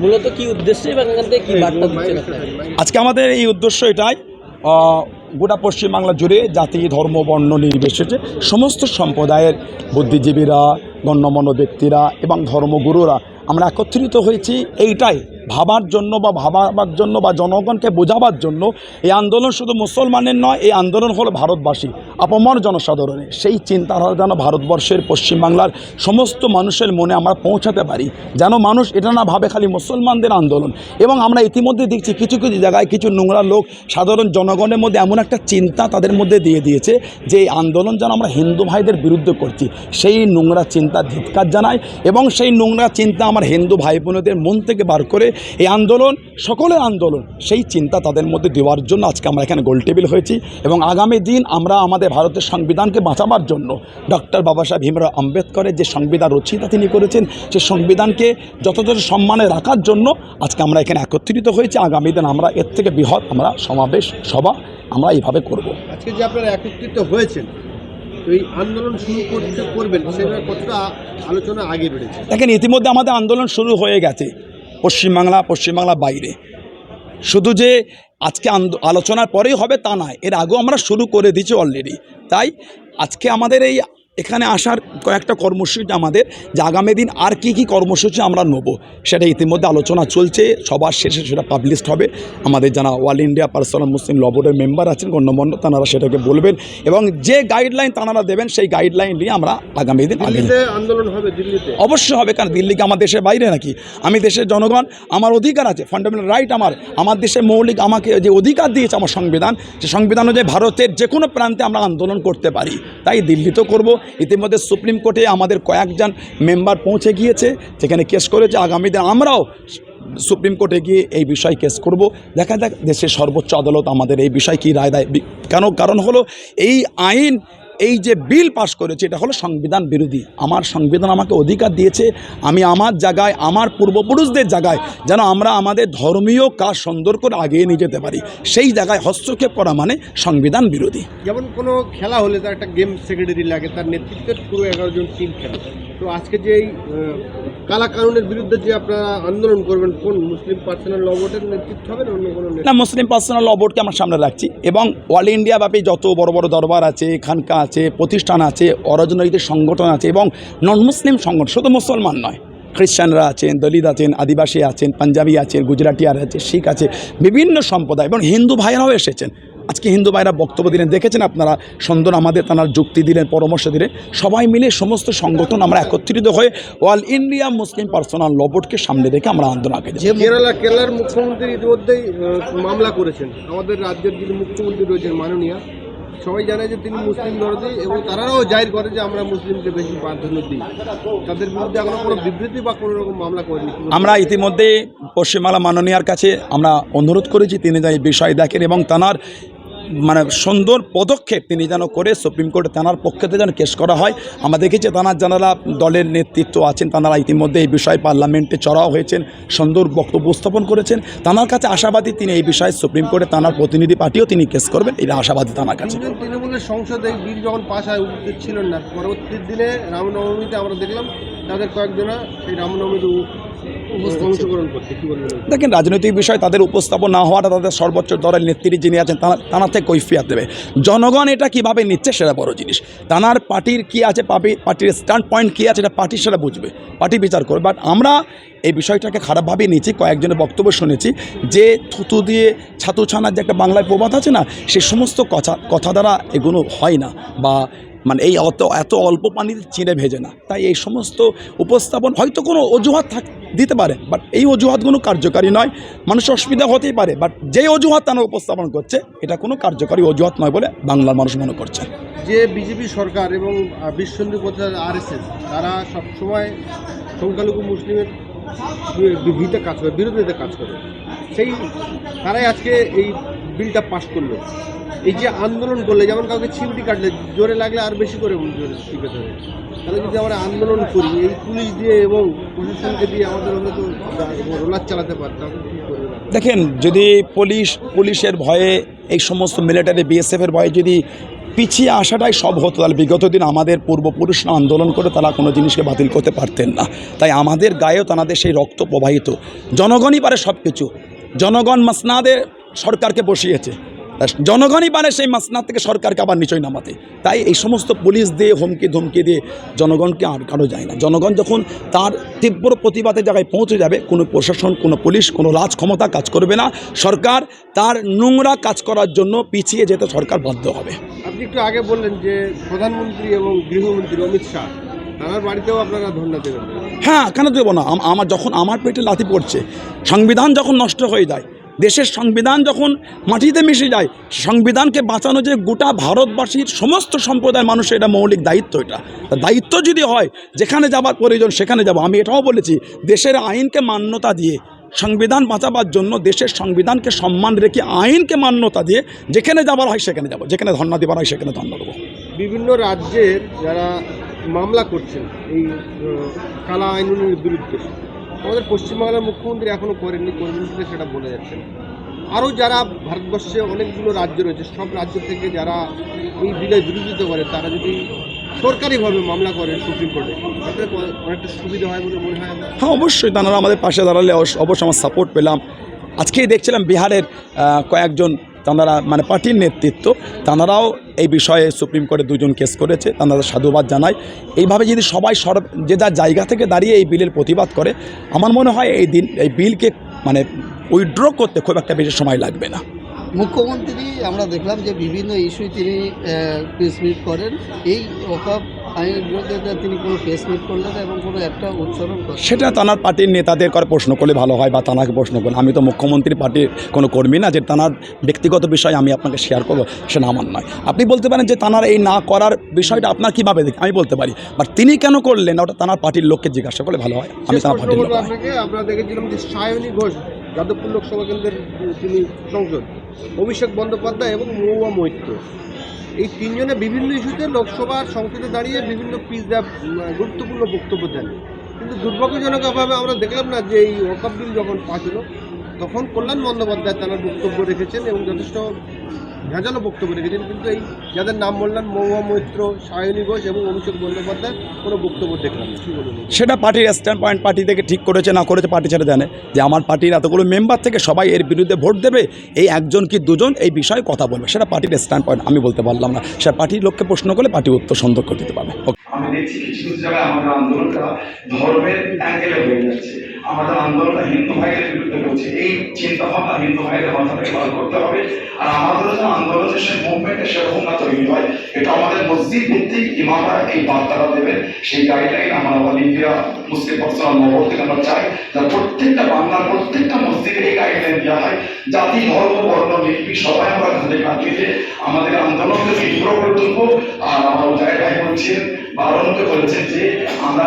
মূলত কি উদ্দেশ্যে এবং এখান থেকে কি বার্তা দিচ্ছেন আজকে আমাদের এই উদ্দেশ্য এটাই গোটা পশ্চিমবাংলা জুড়ে জাতি ধর্ম বর্ণ নির্বিশেষে সমস্ত সম্প্রদায়ের বুদ্ধিজীবীরা গণ্যমান্য ব্যক্তিরা এবং ধর্মগুরুরা আমরা একত্রিত হয়েছি এইটাই ভাবার জন্য বা ভাবার জন্য বা জনগণকে বোঝাবার জন্য এই আন্দোলন শুধু মুসলমানের নয়, এই আন্দোলন হলো ভারতবাসী অপমর জনসাধারণের। সেই চিন্তাধারা যেন ভারতবর্ষের পশ্চিমবাংলার সমস্ত মানুষের মনে আমরা পৌঁছাতে পারি, যেন মানুষ এটা না ভাবে খালি মুসলমানদের আন্দোলন। এবং আমরা ইতিমধ্যে দেখছি কিছু কিছু জায়গায় কিছু নোংরা লোক সাধারণ জনগণের মধ্যে এমন একটা চিন্তা তাদের মধ্যে দিয়ে দিয়েছে যে এই আন্দোলন যেন আমরা হিন্দু ভাইদের বিরুদ্ধে করছি। সেই নোংরা চিন্তা ধিৎকার জানায় এবং সেই নোংরা চিন্তা আমার হিন্দু ভাই বোনদের মন থেকে বার করে এই আন্দোলন সকলের আন্দোলন সেই চিন্তা তাদের মধ্যে দেওয়ার জন্য আজকে আমরা এখানে গোলটেবিল হয়েছি এবং আগামী দিন আমরা আমাদের ভারতের সংবিধানকে বাঁচাবার জন্য ডক্টর বাবা সাহেব ভীমরাও আম্বেদকরের যে সংবিধান রচিতা তিনি করেছেন সেই সংবিধানকে যথাযথ সম্মানে রাখার জন্য আজকে আমরা এখানে একত্রিত হয়েছি। আগামী দিন আমরা এর থেকে বৃহৎ আমরা সমাবেশ সভা আমরা এইভাবে করব। আজকে যে আপনারা একত্রিত হয়েছেন এই আন্দোলন শুরু করতে করবেন কতটা আলোচনা আগে বেড়েছে? দেখেন ইতিমধ্যে আমাদের আন্দোলন শুরু হয়ে গেছে। পশ্চিমবাংলা পশ্চিমবাংলা বাইরে। শুধু যে আজকে আলোচনার পরেই হবে তা নয়, এর আগেও আমরা শুরু করে দিয়েছি অলরেডি তাই আজকে আমাদের এই এখানে আসার কয়েকটা কর্মসূচি আমাদের যে আগামী দিন আর কি কি কর্মসূচি আমরা নেব সেটা ইতিমধ্যে আলোচনা চলছে সবার শেষে সেটা পাবলিশড হবে। আমাদের যারা all India personal Muslim law বোর্ডের মেম্বার আছেন গণ্যমান্য তাঁরা সেটাকে বলবেন এবং যে গাইডলাইন তাঁরা দেবেন সেই গাইডলাইন নিয়ে আমরা আগামী দিন আন্দোলন হবে দিল্লিতে? অবশ্যই হবে কারণ দিল্লি কি আমার দেশের বাইরে নাকি? আমি দেশের জনগণ আমার অধিকার আছে ফান্ডামেন্টাল রাইট আমার। আমার দেশের মৌলিক আমাকে যে অধিকার দিয়েছে আমার সংবিধান সে সংবিধান অনুযায়ী ভারতের যে কোনো প্রান্তে আমরা আন্দোলন করতে পারি। তাই দিল্লিতেও করব ইতিমধ্যে সুপ্রিম কোর্টে আমাদের কয়েকজন মেম্বার পৌঁছে গিয়েছে সেখানে কেস করেছে। আগামী আমরাও সুপ্রিম কোর্টে গিয়ে এই বিষয়ে কেস করব। দেখা যাক দেশের সর্বোচ্চ আদালত আমাদের এই বিষয় কি রায় দেয়। কেন? কারণ হলো এই আইন এই যে বিল পাশ করেছে, এটা হলো সংবিধান বিরোধী। আমার সংবিধান আমাকে অধিকার দিয়েছে, আমি আমার জায়গায়, আমার পূর্বপুরুষদের জায়গায় যেন আমরা আমাদের ধর্মীয় কাজ সুন্দর করে আগিয়ে নিয়ে যেতে পারি। সেই জায়গায় হস্তক্ষেপ করা মানে সংবিধান বিরোধী। যেমন কোনো খেলা হলে তার একটা গেম সেক্রেটারি লাগে, তার নেতৃত্বের পুরো এগারো জন টিম খেলে। তো আজকে যে এই কালা কানুনের বিরুদ্ধে যে আপনারা আন্দোলন করবেন, কোন মুসলিম পার্সোনাল ল নেতৃত্ব হবে অন্য কোনো না, মুসলিম পার্সোনাল ল বোর্ডকে আমরা সামনে রাখছি। এবং অল ইন্ডিয়া ব্যাপী যত বড় বড় দরবার আছে, খানকা আছে, প্রতিষ্ঠান আছে, অরাজনৈতিক সংগঠন আছে, এবং নন মুসলিম সংগঠন, শুধু মুসলমান নয়, খ্রিস্টানরা আছেন, দলিত আছেন, আদিবাসী আছেন, পাঞ্জাবি আছেন গুজরাটিয়ার আছে শিখ আছে, বিভিন্ন সম্প্রদায়, এবং হিন্দু ভাইরাও এসেছেন। আজকে হিন্দু ভাইরা বক্তব্য দিলেন দেখেছেন আপনারা সুন্দর আমাদের তারা যুক্তি দিলেন পরামর্শ দিলেন। সবাই মিলে সমস্ত সংগঠন আমরা একত্রিত হয়ে all India Muslim personal law বোর্ডকে সামনে রেখে আমরা আন্দোলন আগে। কেরালা কেরালার মুখ্যমন্ত্রী ইতিমধ্যেই মামলা করেছেন। আমাদের রাজ্যের যিনি মুখ্যমন্ত্রী রয়েছেন মাননীয়া সবাই জানে যে তিনি মুসলিম দরদি এবং তারাও জাহির করে যে আমরা মুসলিমকে বেশি প্রাধান্য দিই। তাদের বিরুদ্ধে এখনও কোনো বিবৃতি বা কোনো রকম মামলা করেনি। আমরা ইতিমধ্যে পশ্চিমবাংলা মাননীয়ার কাছে আমরা অনুরোধ করেছি তিনি যেন এই বিষয় দেখেন এবং তানার মানে সুন্দর পদক্ষেপ তিনি যেন করে সুপ্রিম কোর্টে তানার পক্ষতে যেন কেস করা হয়। আমরা দেখেছি তানার যারা দলের নেতৃত্ব আছেন, তারা ইতিমধ্যে এই বিষয়ে পার্লামেন্টে চড়াও হয়েছেন, সুন্দর বক্তব্য উপস্থাপন করেছেন। তানার কাছে আশাবাদী তিনি এই বিষয়ে সুপ্রিম কোর্টে তানার প্রতিনিধি পার্টিও তিনি কেস করবেন, এটা আশাবাদী তানার কাছে। তৃণমূলের সংসদে বিল যখন পাশ হয় ছিলেন না। পরবর্তী দিনে রামনবমীতে আমরা দেখলাম তাদের কয়েকজনা সেই রামনবমীতে দেখেন রাজনৈতিক বিষয় তাদের উপস্থাপন না হওয়াটা তাদের সর্বোচ্চ দলের নেত্রী যিনি আছেন তারা তানার থেকে কৈফিয়াত দেবে। জনগণ এটা কীভাবে নিচ্ছে সেটা বড় জিনিস। তানার পার্টির কী আছে পার্টি পার্টির স্ট্যান্ড পয়েন্ট কী আছে এটা পার্টি সেটা বুঝবে পার্টি বিচার করবে। বাট আমরা এই বিষয়টাকে খারাপভাবে নিয়েছি কয়েকজনের বক্তব্য শুনেছি যে থুতু দিয়ে ছাতু ছানার যে একটা বাংলায় প্রবাদ আছে না সে সমস্ত কথা কথা দ্বারা এগুলো হয় না। বা মানে এই অত এত অল্প পানিতে চিড়ে ভেজে না। তাই এই সমস্ত উপস্থাপন হয়তো কোনো অজুহাত থাক দিতে পারে বাট এই অজুহাতগুলো কার্যকারী নয়। মানুষ অসুবিধা হতেই পারে বাট যেই অজুহাত তারা উপস্থাপন করছে এটা কোনো কার্যকারী অজুহাত নয় বলে বাংলার মানুষ মনে করছে। যে বিজেপি সরকার এবং আহ, বিশ্বহিন্দু পরিষদ আরএসএস তারা সবসময় সংখ্যালঘু মুসলিমের বি- ভিতে কাজ করে বিরোধিতা কাজ করে। সেই তারাই আজকে এই বিলটা পাশ করল। এই যে আন্দোলন করলে, যেমন কাউকে ছিমটি কাটলে, জোরে লাগলে আর বেশি করে জোরে টিপে ধরে তাহলে যদি আমরা আন্দোলন করি, এই পুলিশ দিয়ে এবং প্রশাসনকে দিয়ে আমাদের তো রোলার চালাতে পারে তাহলে কী করবে দেখেন, যদি পুলিশ, পুলিশের ভয়ে এই সমস্ত মিলিটারি বিএসএফের ভয়ে যদি পিছিয়ে আসাটাই সব হতো, তাহলে বিগত দিন আমাদের পূর্বপুরুষরা আন্দোলন করে তারা কোনো জিনিসকে বাতিল করতে পারতেন না। তাই আমাদের গায়েও তাদের সেই রক্ত প্রবাহিত। জনগণই পারে সব কিছু জনগণ মাসনাদে সরকারকে বসিয়েছে। জনগণই পারে সেই মাসনাদ থেকে সরকারকে আবার নিচয় নামাতে। তাই এই সমস্ত পুলিশ দিয়ে, হুমকি ধমকি দিয়ে জনগণকে আটকানো যায় না। জনগণ যখন তার তীব্র প্রতিবাদের জায়গায় পৌঁছে যাবে, কোনো প্রশাসন, কোনো পুলিশ, কোনো রাজ ক্ষমতা কাজ করবে না। সরকার তার নোংরা কাজ করার জন্য পিছিয়ে যেতে সরকার বাধ্য হবে। আপনি একটু আগে বললেন যে প্রধানমন্ত্রী এবং গৃহমন্ত্রী অমিত শাহ তার বাড়িতেও আপনারা ধন্যবাদ দেবেন হ্যাঁ কেন দেবো না? আমার যখন আমার পেটে লাথি পড়ছে সংবিধান যখন নষ্ট হয়ে যায় দেশের সংবিধান যখন মাটিতে মিশে যায় সংবিধানকে বাঁচানো যে গোটা ভারতবাসীর সমস্ত সম্প্রদায়ের মানুষের এটা মৌলিক দায়িত্ব এটা। দায়িত্ব যদি হয় যেখানে যাবার প্রয়োজন সেখানে যাব। আমি এটাও বলেছি দেশের আইনকে মান্যতা দিয়ে সংবিধান বাঁচাবার জন্য দেশের সংবিধানকে সম্মান রেখে আইনকে মান্যতা দিয়ে যেখানে যাবার হয় সেখানে যাব। যেখানে ধর্ণা দেবার হয় সেখানে ধর্ণা দেবো। বিভিন্ন রাজ্যের যারা মামলা করছেন এই কালা আইনের বিরুদ্ধে। আমাদের পশ্চিমবাংলার মুখ্যমন্ত্রী এখনও করেননি করবেন সেটা বলে যাচ্ছে না। আরও যারা ভারতবর্ষে অনেকগুলো রাজ্য রয়েছে, সব রাজ্য থেকে যারা এই বিলের বিরোধিতা করে, তারা যদি সরকারিভাবে মামলা করেন সুপ্রিম কোর্টে অনেকটা সুবিধা হয় বলে মনে হয়? হ্যাঁ অবশ্যই তারা আমাদের পাশে দাঁড়ালে অবশ্য, অবশ্যই আমার সাপোর্ট পেলাম। আজকেই দেখছিলাম বিহারের কয়েকজন তাঁরা মানে পার্টির নেতৃত্ব, তাঁরাও এই বিষয়ে সুপ্রিম কোর্টে দুজন কেস করেছে, তাদের সাধুবাদ জানাই। এইভাবে যদি সবাই সর, যে যার জায়গা থেকে দাঁড়িয়ে এই বিলের প্রতিবাদ করে, আমার মনে হয় এই দিন, এই বিলকে মানে উইড্র করতে খুব একটা বেশি সময় লাগবে না। মুখ্যমন্ত্রী, আমরা দেখলাম যে বিভিন্ন ইস্যু তিনি করেন। এই আইনের বিরুদ্ধে তিনি কোনো প্রেস মিট করলেন এবং কোনো একটা উচ্চারণ সেটা তানার পার্টির নেতাদের করে প্রশ্ন করলে ভালো হয় বা তানাকে প্রশ্ন করলে। আমি তো মুখ্যমন্ত্রী পার্টির কোনো কর্মী না যে তানার ব্যক্তিগত বিষয় আমি আপনাকে শেয়ার করব সেটা আমার নয়। আপনি বলতে পারেন যে তানার এই না করার বিষয়টা আপনার কীভাবে দেখি আমি বলতে পারি। বাট তিনি কেন করলেন ওটা তানার পার্টির লোককে জিজ্ঞাসা করলে ভালো হয়। আমি প্রশ্ন পার্টির লোক করব নয়। আপনাকে আমরা দেখেছিলাম যে সায়নী ঘোষ যাদবপুর লোকসভা কেন্দ্রের তিনি সংসদ অভিষেক বন্দ্যোপাধ্যায় এবং মহুয়া মৈত্র। এই তিনজনে বিভিন্ন ইস্যুতে লোকসভার সংসদে দাঁড়িয়ে বিভিন্ন পিস দেয়া গুরুত্বপূর্ণ বক্তব্য দেন। কিন্তু দুর্ভাগ্যজনকভাবে আমরা দেখলাম না যে এই ওয়াকআপ বিল যখন পাস হলো, তখন কল্যাণ বন্দ্যোপাধ্যায় তারা বক্তব্য রেখেছেন এবং যথেষ্ট ভেজালো বক্তব্য রেখেছেন কিন্তু এই যাদের নাম বললেন মহুয়া মৈত্র সায়নী ঘোষ এবং অভিষেক বন্দ্যোপাধ্যায় কোনো বক্তব্য দেখলাম সেটা পার্টির স্ট্যান্ড পয়েন্ট পার্টি থেকে ঠিক করেছে না করেছে পার্টি ছেড়ে জানে যে আমার পার্টির এতগুলো মেম্বার থেকে সবাই এর বিরুদ্ধে ভোট দেবে এই একজন কি দুজন এই বিষয়ে কথা বলবে। সেটা পার্টির স্ট্যান্ড পয়েন্ট আমি বলতে পারলাম না। সেটা পার্টির লক্ষ্যে প্রশ্ন করলে পার্টি উত্তর সুন্দর করে দিতে পারবে। আমি দেখছি কিছু কিছু জায়গায় আমাদের আন্দোলনটা ধর্মের অ্যাঙ্গেলে হয়ে যাচ্ছে। আমাদের আন্দোলনটা হিন্দু ভাইদের বিরুদ্ধে করছে। এই চিন্তা ভাবনা হিন্দু ভাইদের মাথা থেকে বার করতে হবে। আর আমাদের যে আন্দোলনের সে মুভমেন্টে সেরকম না তৈরি হয় এটা আমাদের মসজিদ ভিত্তিক ইমামরা এই বার্তাটা দেবেন। সেই গাইডলাইন আমরা আবার ইন্ডিয়া মুসলিম পার্সোনাল নগর থেকে আমরা চাই যা প্রত্যেকটা বাংলার প্রত্যেকটা মসজিদে এই গাইডলাইন দেওয়া হয়। জাতি, ধর্ম, বর্ণ নির্বিক সবাই আমরা ঘাটে কাটিয়ে আমাদের আন্দোলনকে তীব্র করে তুলবো আর আমার জায়গায় বলছেন বারণকে বলেছেন যে আমরা